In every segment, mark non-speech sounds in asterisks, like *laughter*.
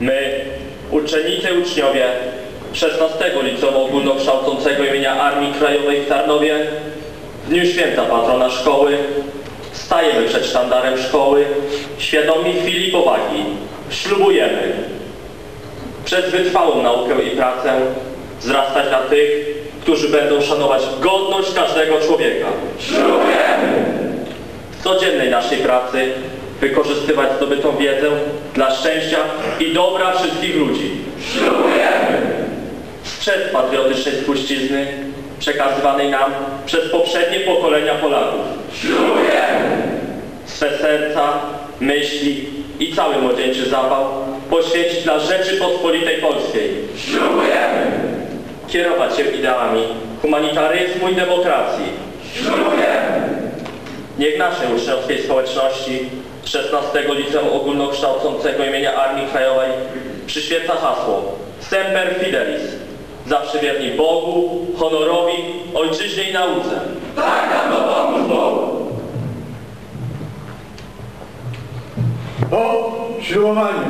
My, uczennice i uczniowie 16 Liceum Ogólnokształcącego imienia Armii Krajowej w Tarnowie, w dniu święta patrona szkoły, stajemy przed sztandarem szkoły, świadomi chwili powagi, ślubujemy przez wytrwałą naukę i pracę wzrastać na tych, którzy będą szanować godność każdego człowieka. W codziennej naszej pracy wykorzystywać zdobytą wiedzę dla szczęścia i dobra wszystkich ludzi. Strzec patriotycznej spuścizny przekazywanej nam przez poprzednie pokolenia Polaków. Swe serca, myśli i cały młodzieńczy zapał poświęcić dla Rzeczypospolitej Polskiej. Kierować się ideałami humanitaryzmu i demokracji. Niech naszej uczniowskiej społeczności 16 Liceum Ogólnokształcącego imienia Armii Krajowej przyświeca hasło Semper Fidelis. Zawsze wierni Bogu, honorowi, ojczyźnie i nauce. Po ślubowaniu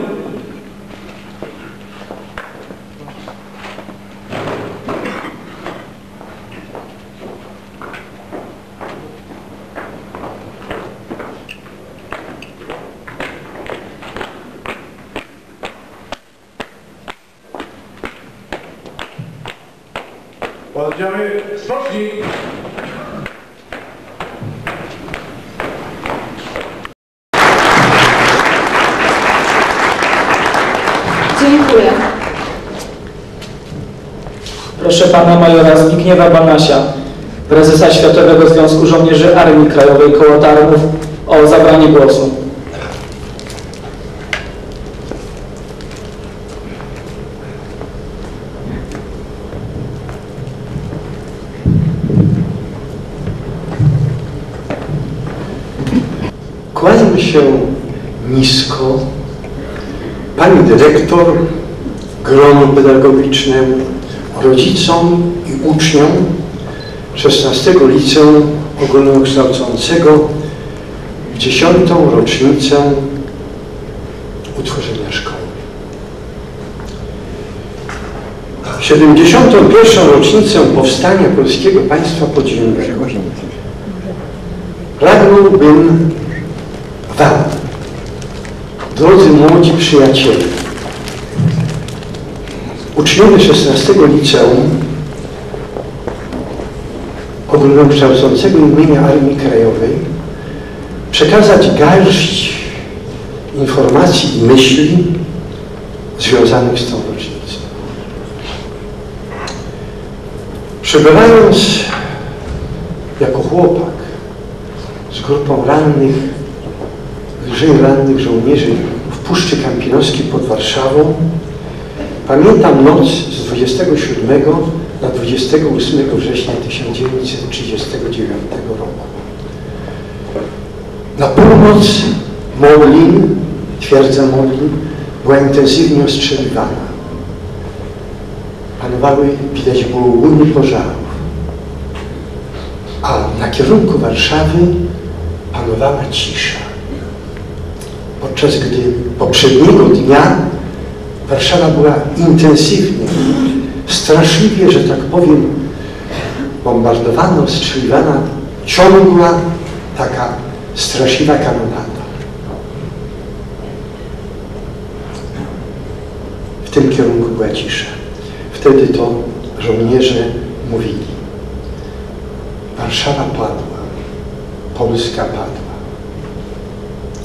Dziękuję. Proszę pana majora Zbigniewa Banasia, prezesa Światowego Związku Żołnierzy Armii Krajowej koło Tarnów o zabranie głosu. Dyrektor, gronu pedagogicznemu, rodzicom i uczniom 16 Liceum Ogólnokształcącego w dziesiątą rocznicę utworzenia szkoły. 71. rocznicę powstania Polskiego Państwa Podziemnego pragnąłbym Wam, drodzy młodzi przyjaciele, uczniowie 16 Liceum Ogólnokształcącego imienia Armii Krajowej przekazać garść informacji i myśli związanych z tą rocznicą. Przebywając jako chłopak z grupą rannych, lżej rannych żołnierzy w Puszczy Kampinoskiej pod Warszawą, pamiętam noc z 27 na 28 września 1939 roku. Na północ Modlin, twierdza Modlin, była intensywnie ostrzeliwana. Panowały, widać było łuny pożarów. A na kierunku Warszawy panowała cisza. Podczas gdy poprzedniego dnia Warszawa była intensywnie, straszliwie, że tak powiem, bombardowana, ostrzeliwana, ciągła taka straszliwa kanonada. W tym kierunku była cisza. Wtedy to żołnierze mówili Warszawa padła, Polska padła.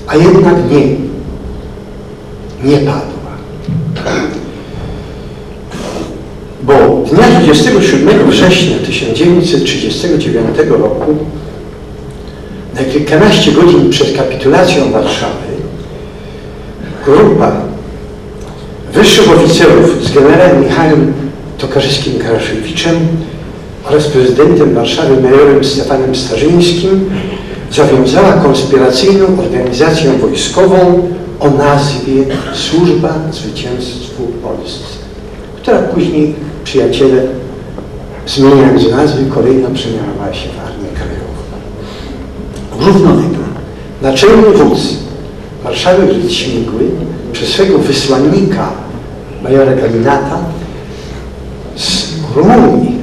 A jednak nie, nie padła. Bo dnia 27 września 1939 roku, na kilkanaście godzin przed kapitulacją Warszawy, grupa wyższych oficerów z generałem Michałem Tokarzyskim Karaszewiczem oraz prezydentem Warszawy majorem Stefanem Starzyńskim zawiązała konspiracyjną organizację wojskową o nazwie Służba Zwycięstwu Polsce, która później, przyjaciele, zmieniając nazwy, kolejno przemianowała się w Armię Krajową. Równolegle naczelny wódz Gryc Śmigły przez swego wysłannika, majora Galinata, z Rumunii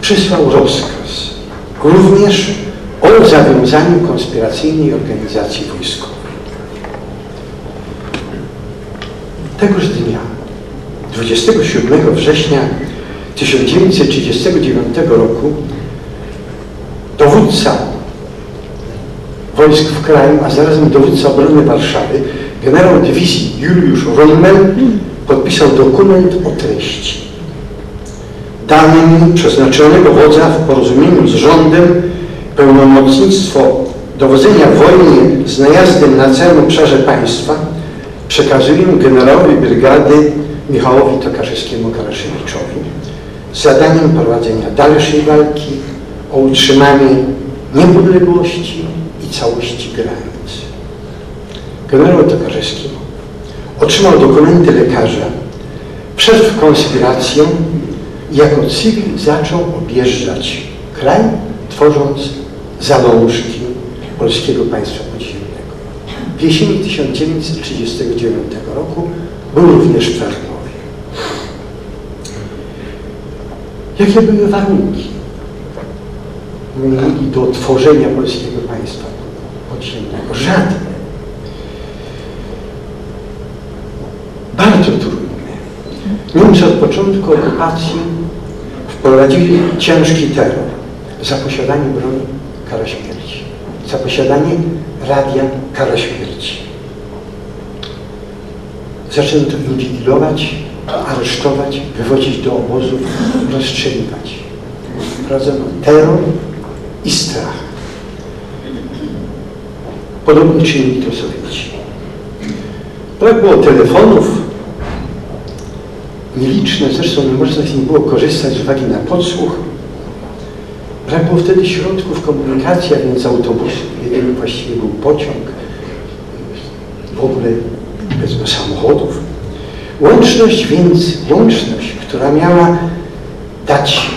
przysłał rozkaz również o zawiązaniu konspiracyjnej organizacji wojskowej. Tegoż dnia, 27 września 1939 roku, dowódca wojsk w kraju, a zarazem dowódca obrony Warszawy, generał dywizji Juliusz Rommel podpisał dokument o treści. Dany mi przez naczelnego wodza w porozumieniu z rządem pełnomocnictwo dowodzenia w wojnie z najazdem na całym obszarze państwa przekazuję generałowi brygady Michałowi Tokarzewskiemu Karaszewiczowi z zadaniem prowadzenia dalszej walki o utrzymanie niepodległości i całości granic. Generał Tokarzewski otrzymał dokumenty lekarza, wszedł w konspirację i jako cywil zaczął objeżdżać kraj, tworząc zalążki polskiego państwa podziemnego. W jesieni 1939 roku był również w Tarnowie. Jakie były warunki do tworzenia polskiego państwa podziemnego? Żadne. Bardzo trudne. Niemcy od początku okupacji wprowadzili ciężki terror za posiadanie broni kara śmierci, za posiadanie radia kara śmierci. Zaczęto inwigilować, aresztować, wywodzić do obozów, rozstrzeliwać. Wprowadzono terror i strach. Podobnie czynili to Sowieci. Brak było telefonów, nieliczne, zresztą nie można z nich było korzystać z uwagi na podsłuch. Brak było wtedy środków komunikacji, a więc autobusów. Jedyny właściwie był pociąg, w ogóle bez samochodów. Łączność więc, łączność, która miała dać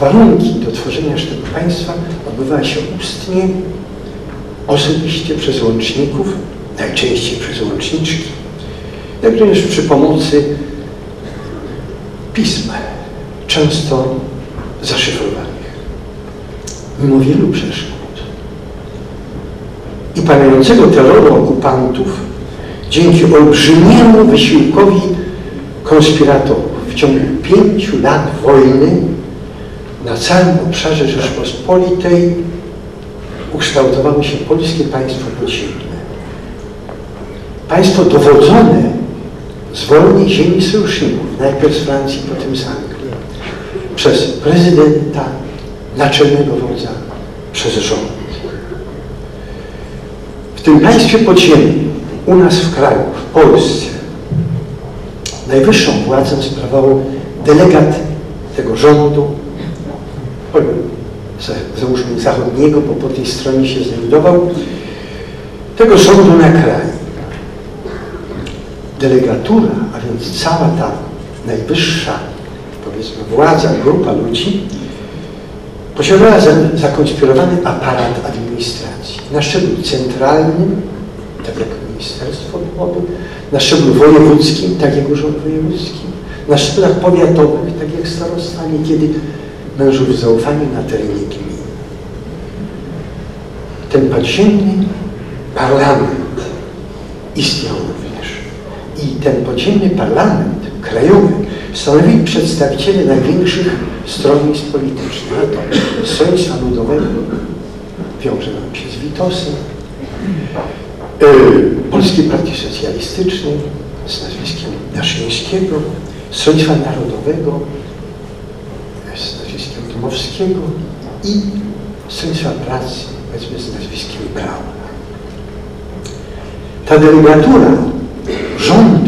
warunki do tworzenia sztabu państwa, odbywała się ustnie, osobiście przez łączników, najczęściej przez łączniczki, jak również przy pomocy pism, często zaszyfrowanych. Mimo wielu przeszkód i panującego terroru okupantów, dzięki olbrzymiemu wysiłkowi konspiratorów w ciągu pięciu lat wojny na całym obszarze Rzeczpospolitej ukształtowało się polskie państwo podziemne. Państwo dowodzone z wolnej ziemi sojuszników, najpierw z Francji, potem z Anglii, przez prezydenta, naczelnego wodza, przez rząd. W tym państwie podziemnym, u nas w kraju, w Polsce, najwyższą władzę sprawował delegat tego rządu, załóżmy zachodniego, bo po tej stronie się znajdował, tego rządu na kraj. Delegatura, a więc cała ta najwyższa, powiedzmy, władza, grupa ludzi, posiadała zakonspirowany aparat administracji na szczeblu centralnym, tak jak Ministerstwo Domowe, na szczeblu wojewódzkim, tak jak Urząd Wojewódzki, na szczeblach powiatowych, tak jak starostwa, niekiedy mężów zaufania na terenie gminy. Ten podziemny parlament istniał również. I ten podziemny parlament krajowy stanowili przedstawiciele największych stronnictw politycznych. To Stronnictwa Ludowego wiąże nam się z Witosem, yy, Polskiej Partii Socjalistycznej z nazwiskiem Daszyńskiego, Stronnictwa Narodowego z nazwiskiem Dmowskiego i Stronnictwa Pracy, powiedzmy z nazwiskiem Brauna. Ta delegatura rządu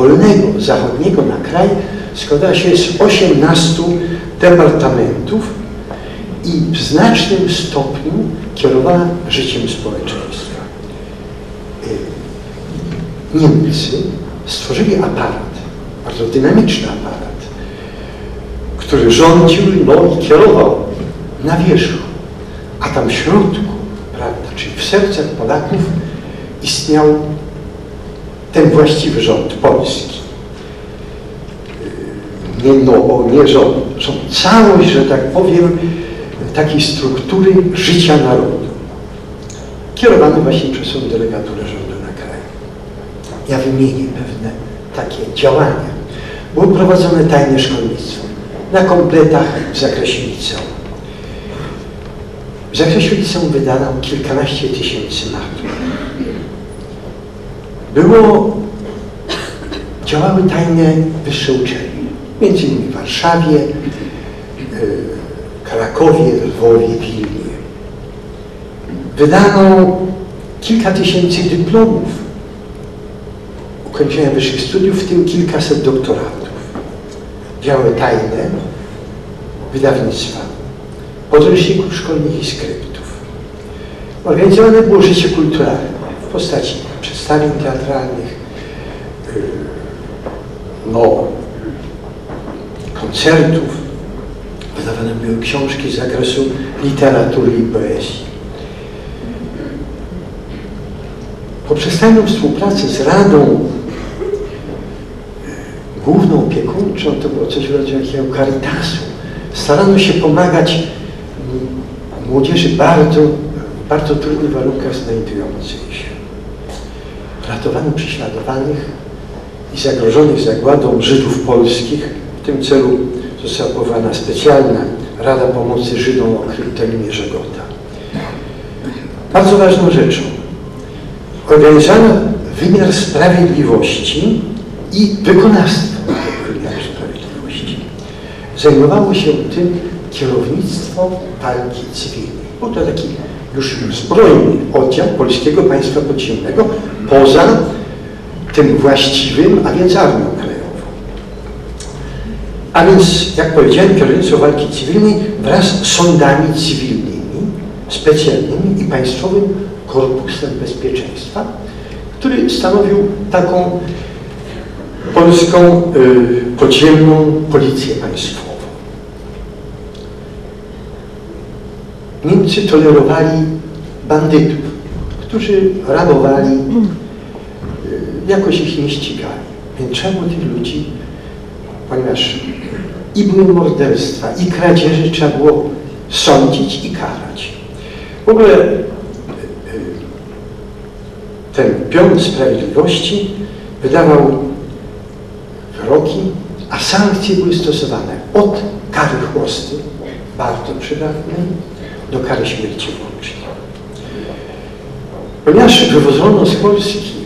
wolnego, zachodniego na kraj składa się z 18 departamentów i w znacznym stopniu kierowała życiem społeczeństwa. Niemcy stworzyli aparat, bardzo dynamiczny aparat, który rządził no, i kierował na wierzchu, a tam w środku, prawda, czyli w sercach Polaków istniał ten właściwy rząd polski. Nie no, nie rząd, rząd, całość, że tak powiem, takiej struktury życia narodu. Kierowany właśnie przez tą delegaturę rządu na kraj. Ja wymienię pewne takie działania. Było prowadzone tajne szkolnictwo na kompletach w zakresie liceum. W zakresie liceum wydano kilkanaście tysięcy matur. Było, działały tajne wyższe uczelnie, między innymi w Warszawie, y, Krakowie, Lwowie, Wilnie. Wydano kilka tysięcy dyplomów ukończenia wyższych studiów, w tym kilkaset doktoratów. Działy tajne wydawnictwa, podręczników szkolnych i skryptów. Organizowane było życie kulturalne w postaci przedstawień teatralnych, yy, no, koncertów. Wydawane były książki z zakresu literatury i poezji. Poprzez tajną współpracę z Radą główną opiekuńczą, to było coś w rodzaju jakiego caritasu. Starano się pomagać mm, młodzieży bardzo, w bardzo trudnych warunkach znajdującej się. Ratowano prześladowanych i zagrożonych zagładą Żydów polskich. W tym celu została powołana specjalna Rada Pomocy Żydom o kryptonimie Żegota. Bardzo ważną rzeczą organizowano wymiar sprawiedliwości i wykonawstwo wymiaru sprawiedliwości. Zajmowało się tym kierownictwo walki cywilnej. Był to taki już zbrojny oddział Polskiego Państwa Podziemnego poza tym właściwym, a więc armią krajową. A więc, jak powiedziałem, kierownictwo walki cywilnej wraz z sądami cywilnymi, specjalnymi i Państwowym Korpusem Bezpieczeństwa, który stanowił taką polską y, podziemną policję państwową. Niemcy tolerowali bandytów, którzy rabowali, jakoś ich nie ścigali. Więc czemu tych ludzi, ponieważ i były morderstwa, i kradzieży trzeba było sądzić i karać. W ogóle y, y, ten pion sprawiedliwości wydawał wyroki, a sankcje były stosowane od kary chłosty, bardzo przydatnej, do kary śmierci włącznie. Ponieważ wywozono z Polski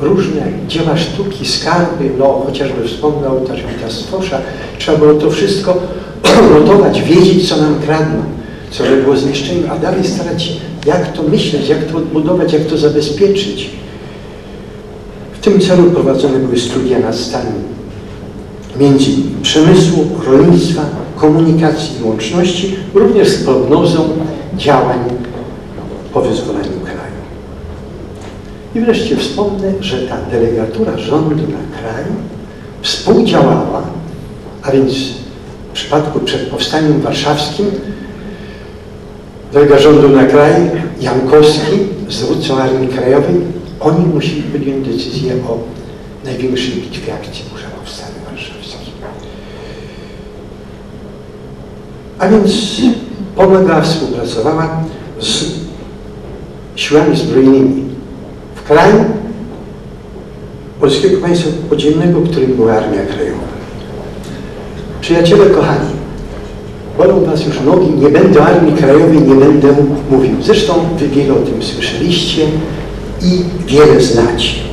różne dzieła sztuki, skarby, no chociażby wspomniał ołtarz Wita Stwosza, trzeba było to wszystko *clears throat* notować, wiedzieć, co nam kradną, co było zniszczenie, a dalej starać się, jak to myśleć, jak to odbudować, jak to zabezpieczyć. W tym celu prowadzone były studia nad stanem między przemysłu, rolnictwa, komunikacji i łączności, również z prognozą działań po wyzwoleniu. I wreszcie wspomnę, że ta delegatura rządu na kraj współdziałała, a więc w przypadku przed powstaniem warszawskim delega rządu na kraj Jankowski z dowódcą Armii Krajowej, oni musieli podjąć decyzję o największej bitwie akcji Burza Powstania Warszawskiej. A więc pomagała, współpracowała z siłami zbrojnymi w kraju Polskiego Państwa Podziemnego, którym była Armia Krajowa. Przyjaciele kochani, bolą Was już nogi, nie będę Armii Krajowej, nie będę mówił. Zresztą Wy wiele o tym słyszeliście i wiele znacie.